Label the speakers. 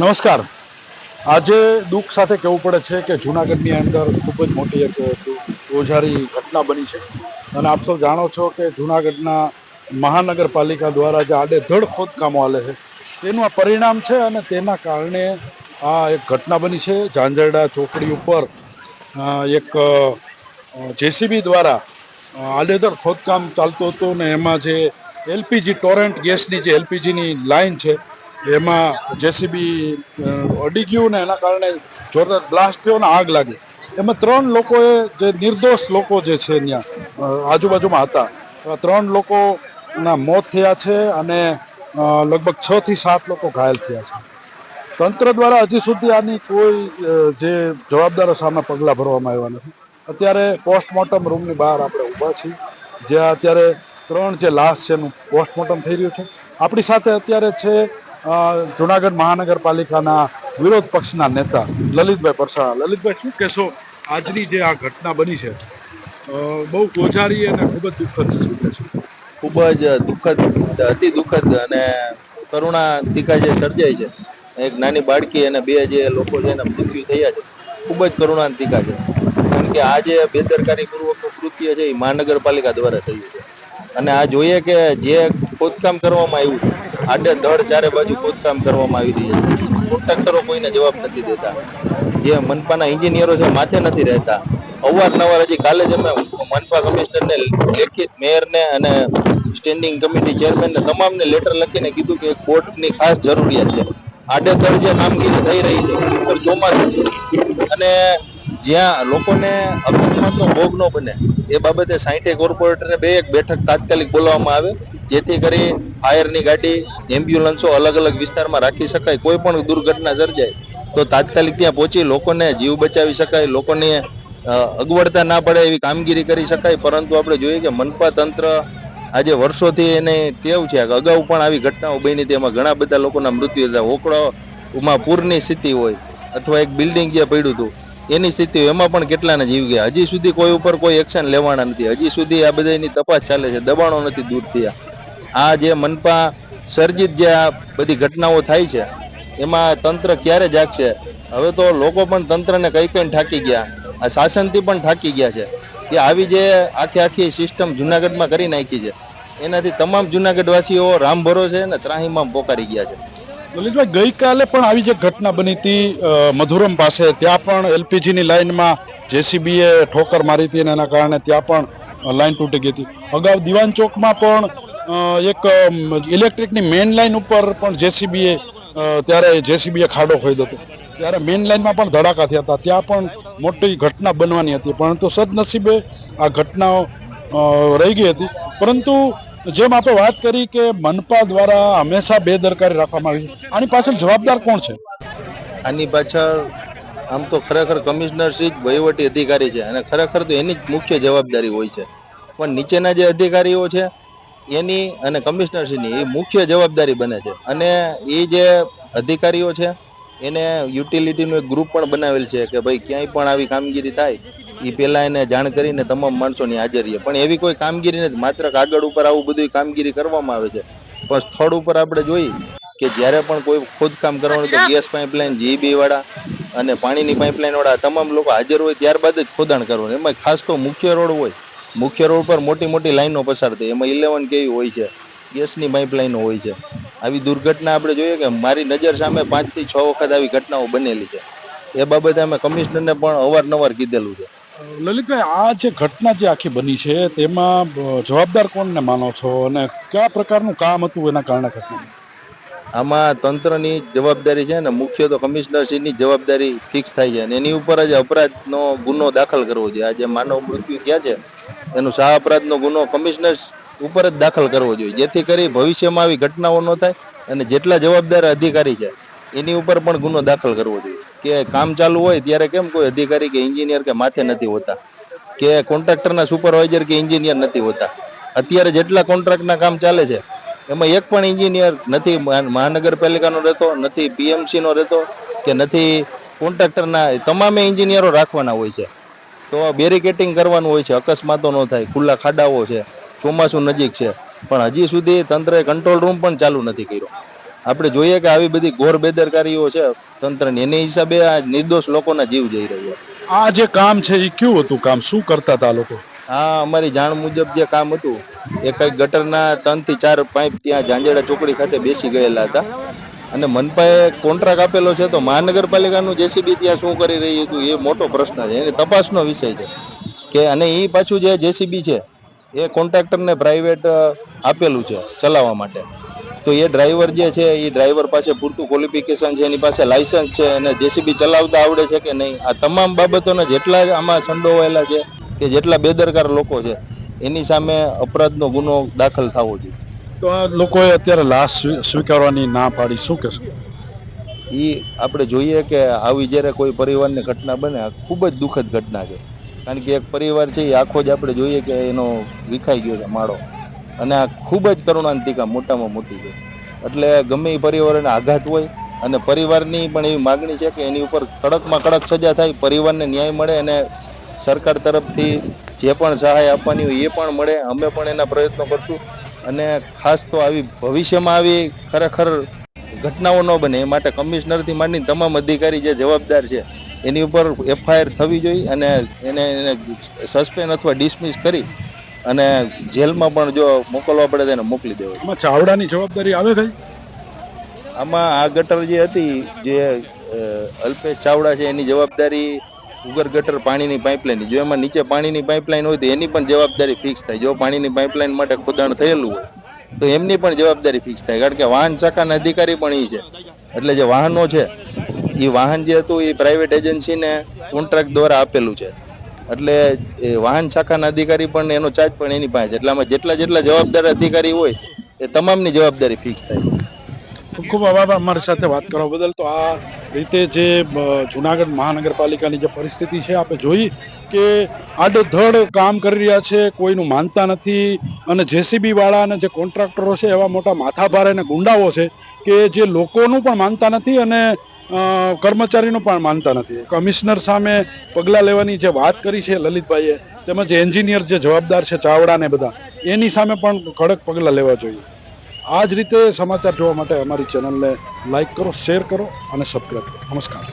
Speaker 1: નમસ્કાર. આજે દુઃખ સાથે કહેવું પડે છે કે જૂનાગઢની અંદર ખૂબ જ મોટી એક ઓઝારી ઘટના બની છે. અને આપ સૌ જાણો છો કે જૂનાગઢના મહાનગરપાલિકા દ્વારા જે આડેધડ ખોદકામો હાલે છે, તેનું આ પરિણામ છે અને તેના કારણે આ એક ઘટના બની છે. ઝાંઝરડા ચોકડી ઉપર એક જેસીબી દ્વારા આડેધડ ખોદકામ ચાલતું હતું ને એમાં જે એલપીજી ટોરેન્ટ ગેસની જે એલપીજીની લાઇન છે એમાં જેસીબી અડી ગયું ને એના કારણે જોરદાર બ્લાસ્ટ થયો ને આગ લાગી. એમાં ત્રણ લોકોએ જે નિર્દોષ લોકો જે છે ત્યાં આજુબાજુમાં હતા. ત્રણ લોકોના મોત થયા છે અને લગભગ છ થી સાત લોકો ઘાયલ થયા છે. તંત્ર દ્વારા હજી સુધી આની કોઈ જે જવાબદારો સામે પગલાં ભરવામાં આવ્યા નથી. અત્યારે પોસ્ટમોર્ટમ રૂમની બહાર આપણે ઊભા છીએ. જ્યાં અત્યારે ત્રણ જે લાશ છે એનું પોસ્ટમોર્ટમ થઈ રહ્યું છે. આપણી સાથે અત્યારે છે જુનાગઢ મહાનગરપાલિકાના વિરોધ પક્ષના નેતા લલિતભાઈ પરસાળા લલિતભાઈ, શું કહેશો? આજની જે આ ઘટના બની છે બહુ ગોઝારી અને ખૂબ જ દુઃખદ છે
Speaker 2: ખૂબ જ દુઃખદ, અતિ દુઃખદ અને કરુણાંતિકા જે સર્જાય છે, એક નાની બાળકી અને બે જે લોકો છે એના મૃત્યુ થયા છે, ખૂબ જ કરુણાંતિકા છે. કારણ કે આ જે બેદરકારી પૂર્વક કૃત્ય છે એ મહાનગરપાલિકા દ્વારા થયું છે. અને આ જોઈએ કે જે ખોદકામ કરવામાં આવ્યું આડે દળ ચારે બાજુ ખોદકામ કરવામાં આવી રહ્યું છે. કોન્ટ્રાક્ટરો કોઈને જવાબ નથી દેતા. જે મનપાના એન્જિનિયરો છે, માથે નથી રહેતા. અવારનવાર હજી કાલે જ અમે મનપા કમિશનરને લેખિત મેયરને અને સ્ટેન્ડિંગ કમિટી ચેરમેનને તમામને લેટર લખીને કીધું કે એક બોર્ડની ખાસ જરૂરિયાત છે. આડેધડ જે કામગીરી થઈ રહી છે ઉપર ચોમાસું અને જ્યાં લોકોને અકસ્માતનો ભોગ ન બને, એ બાબતે સાઈઠે કોર્પોરેટરને બે એક બેઠક તાત્કાલિક બોલાવવામાં આવે. જેથી કરી ફાયરની ગાડી, એમ્બ્યુલન્સો અલગ અલગ વિસ્તારમાં રાખી શકાય, કોઈ પણ દુર્ઘટના સર્જાય, તો તાત્કાલિક ત્યાં પહોંચી લોકોને જીવ બચાવી શકાય, લોકોને અગવડતા ના પડે એવી કામગીરી કરી શકાય, પરંતુ આપણે જોઈએ કે મનપા તંત્ર આજે વર્ષોથી એને ટેવ છે કે અગાઉ પણ આવી ઘટનાઓ બની હતી એમાં ઘણા બધા લોકોના મૃત્યુ થયા. ઓકળોમાં પૂરની સ્થિતિ હોય અથવા એક બિલ્ડિંગ જે પડ્યું હતું, એની સ્થિતિ એમાં પણ કેટલાના જીવ ગયા? હજી સુધી કોઈ ઉપર કોઈ એક્શન લેવાના નથી. હજી સુધી આ બધાની તપાસ ચાલે છે. દબાણો નથી દૂર થયા. આ જે મનપા સર્જિત જે આ બધી ઘટનાઓ થાય છે, એમાં તંત્ર ક્યારે જાગશે? હવે તો લોકો પણ તંત્રને કઈ કઈ થાકી ગયા. આ શાસનથી પણ થાકી ગયા છે કે આવી જે આખી આખી સિસ્ટમ જુનાગઢમાં કરી નાખી છે. એનાથી તમામ જુનાગઢવાસીઓ રામ ભરો છે ને ત્રાહીમાં પોકારી ગયા છે.
Speaker 1: લલિતભાઈ ગઈકાલે પણ આવી જે ઘટના બની હતી મધુરમ પાસે, ત્યાં પણ એલપીજીની લાઇનમાં જેસીબીએ ઠોકર મારી હતી અને એના કારણે ત્યાં પણ લાઇન તૂટી ગઈ હતી. અગાઉ દિવાન ચોકમાં પણ એક ઇલેક્ટ્રિકની મેઇન લાઇન ઉપર પણ જેસીબીએ ત્યારે જેસીબીએ ખાડો ખોદ્યો હતો. ત્યારે મેઇન લાઇનમાં પણ ધડાકા થયા હતા. ત્યાં પણ મોટી ઘટના બનવાની હતી. પરંતુ સદનસીબે આ ઘટનાઓ રહી ગઈ હતી. પરંતુ જેમ આપણે વાત કરી કે મનપા દ્વારા હંમેશા બેદરકારી રાખવામાં આવી આની પાછળ જવાબદાર કોણ છે?
Speaker 2: આની પાછળ આમ તો ખરેખર કમિશનર શ્રી જ વહીવટી અધિકારી છે. અને ખરેખર તો એની જ મુખ્ય જવાબદારી હોય છે. પણ નીચેના જે અધિકારીઓ છે એની અને કમિશનરશ્રીની એ મુખ્ય જવાબદારી બને છે. અને એ જે અધિકારીઓ છે, એને યુટિલિટીનું એક ગ્રુપ પણ બનાવેલ છે કે ભાઈ ક્યાંય પણ આવી કામગીરી થાય એ પહેલા એને જાણ કરીને તમામ માણસોની હાજરીએ પણ એવી કોઈ કામગીરી નથી. માત્ર કાગળ ઉપર આવું બધું કામગીરી કરવામાં આવે છે. પણ સ્થળ ઉપર આપણે જોઈ કે જ્યારે પણ કોઈ ખોદકામ કરવાનું તો ગેસ પાઇપલાઇન જીબી વાળા અને પાણીની પાઇપલાઇન વાળા તમામ લોકો હાજર હોય ત્યારબાદ જ ખોદાણ કરવાનું. એમાં ખાસ તો મુખ્ય રોડ હોય. મુખ્ય રોડ પર મોટી મોટી લાઈનો પસાર થઈ. એમાં ઇલેવન કેવી હોય છે. ગેસની પાઇપલાઈનો હોય છે. આવી દુર્ઘટના આપણે જોઈએ કે મારી નજર સામે પાંચથી છ વખત આવી ઘટનાઓ બનેલી છે. એ બાબતે અમે કમિશનરને પણ અવારનવાર કીધેલું છે.
Speaker 1: લલિતભાઈ આ જે ઘટના જે આખી બની છે તેમાં જવાબદાર કોણને માનો છો અને કયા પ્રકારનું કામ હતું એના કારણે ઘટના
Speaker 2: આમાં તંત્રની જવાબદારી છે ને મુખ્ય તો કમિશનરશ્રીની જવાબદારી ફિક્સ થાય છે અને એની ઉપર જ અપરાધનો ગુનો દાખલ કરવો જોઈએ. આ જે માનવ મૃત્યુ થયા છે. એનું શાહ અપરાધનો ગુનો કમિશનર ઉપર જ દાખલ કરવો જોઈએ. જેથી કરી ભવિષ્યમાં આવી ઘટનાઓ ન થાય અને જેટલા જવાબદાર અધિકારી છે, એની ઉપર પણ ગુનો દાખલ કરવો જોઈએ. કે કામ ચાલુ હોય ત્યારે કેમ કોઈ અધિકારી કે એન્જિનિયર કે માથે નથી હોતા? કે કોન્ટ્રાક્ટરના સુપરવાઇઝર કે એન્જિનિયર નથી હોતા? અત્યારે જેટલા કોન્ટ્રાક્ટના કામ ચાલે છે, એમાં એક પણ એન્જિનિયર નથી મહાનગરપાલિકાનો રહેતો, નથી પીએમસીનો રહેતો કે નથી કોન્ટ્રાક્ટરના, તમામે એન્જિનિયરો રાખવાના હોય છે. તો બેરિકેટિંગ કરવાનું હોય છે અકસ્માતો ન થાય ખુલ્લા ખાડાઓ છે ચોમાસું નજીક છે. પણ હજી સુધી તંત્રએ કંટ્રોલ રૂમ પણ ચાલુ નથી કર્યો. આપણે જોઈએ કે આવી બધી ઘોર બેદરકારીઓ છે તંત્રની એની હિસાબે આ નિર્દોષ લોકોના જીવ જઈ રહ્યા
Speaker 1: આ જે કામ છે એ કેવું હતું કામ? શું કરતા હતા લોકો?
Speaker 2: હા અમારી જાણ મુજબ જે કામ હતું એ કઈ ગટરના ત્રણથી ચાર પાઇપ ત્યાં ઝાંઝેડા ચોકડી ખાતે બેસી ગયેલા હતા. અને મનપાએ કોન્ટ્રાક્ટ આપેલો છે તો મહાનગરપાલિકાનું જેસીબી ત્યાં શું કરી રહ્યું હતું એ મોટો પ્રશ્ન છે. એની તપાસનો વિષય છે કે અને એ પાછું જે જેસીબી છે એ કોન્ટ્રાક્ટરને પ્રાઇવેટ આપેલું છે ચલાવવા માટે. તો એ ડ્રાઈવર જે છે એ ડ્રાઈવર પાસે પૂરતું ક્વોલિફિકેશન છે, એની પાસે લાયસન્સ છે અને જેસીબી ચલાવતા આવડે છે કે નહીં? આ તમામ બાબતોના જેટલા આમાં સંડોવાયેલા છે કે જેટલા બેદરકાર લોકો છે, એની સામે અપરાધનો ગુનો દાખલ થવો જોઈએ.
Speaker 1: તો આ લોકોએ અત્યારે લાશ સ્વીકારવાની ના પાડી. શું કહેશું?
Speaker 2: એ આપણે જોઈએ કે આવી જ્યારે કોઈ પરિવારની ઘટના બને ખૂબ જ દુઃખદ ઘટના છે. કારણ કે એક પરિવાર છે એ આખો જ આપણે જોઈએ કે એનો વિખાઈ ગયો છે, માળો. અને આ ખૂબ જ કરુણાંતિકા મોટામાં મોટી છે. એટલે ગમે એ પરિવારને આઘાત હોય, અને પરિવારની પણ એવી માગણી છે કે એની ઉપર કડકમાં કડક સજા થાય, પરિવારને ન્યાય મળે અને સરકાર તરફથી જે પણ સહાય આપવાની હોય એ પણ મળે. અમે પણ એના પ્રયત્નો કરશું. અને ખાસ તો આવી ભવિષ્યમાં આવી ખરેખર ઘટનાઓ ન બને. એ માટે કમિશનરથી માંડીને તમામ અધિકારી જે જવાબદાર છે એની ઉપર એફઆઈઆર થવી જોઈએ અને એને એને સસ્પેન્ડ અથવા ડિસમિસ કરી અને જેલમાં પણ જો મોકલવા પડે તો એને મોકલી દેવો
Speaker 1: ચાવડાની જવાબદારી આવે કઈ
Speaker 2: આમાં આ ગટર જે હતી જે અલ્પેશ ચાવડા છે એની જવાબદારી ઉગર ગટર પાણીની પાઇપલાઇન જો એમાં નીચે પાણીની પાઇપલાઇન હોય તો એની પણ જવાબદારી ફિક્સ થાય. જો પાણીની પાઇપલાઇન માટે ખોદાણ થયેલું હોય, તો એમની પણ જવાબદારી ફિક્સ થાય. કારણ કે વાહન શાખાના અધિકારી પણ એ છે. એટલે જે વાહનો છે એ વાહન જે હતું એ પ્રાઇવેટ એજન્સીને કોન્ટ્રાક્ટ દ્વારા આપેલું છે. એટલે એ વાહન શાખાના અધિકારી પણ એનો ચાર્જ પણ એની પાસે છે. એટલે જેટલા જેટલા જવાબદાર અધિકારી હોય, એ તમામની જવાબદારી ફિક્સ થાય.
Speaker 1: ખૂબ ખૂબ આભાર અમારી સાથે વાત કરવા બદલ તો આ રીતે જે જુનાગઢ મહાનગરપાલિકાની જે પરિસ્થિતિ છે, આપણે જોઈ કે આડધડ કામ કરી રહ્યા છે, કોઈનું માનતા નથી અને જેસીબી વાળા અને જે કોન્ટ્રાક્ટરો છે, એવા મોટા માથાભારે અને ગુંડાઓ છે કે જે લોકોનું પણ માનતા નથી અને કર્મચારીનું પણ માનતા નથી. કમિશનર સામે પગલાં લેવાની જે વાત કરી છે લલિતભાઈએ, તેમજ એન્જિનિયર જે જવાબદાર છે, ચાવડા ને બધા, એની સામે પણ કડક પગલાં લેવા જોઈએ. આ જ રીતે સમાચાર જોવા માટે અમારી ચેનલને લાઈક કરો, શેર કરો અને સબસ્ક્રાઈબ કરો. નમસ્કાર.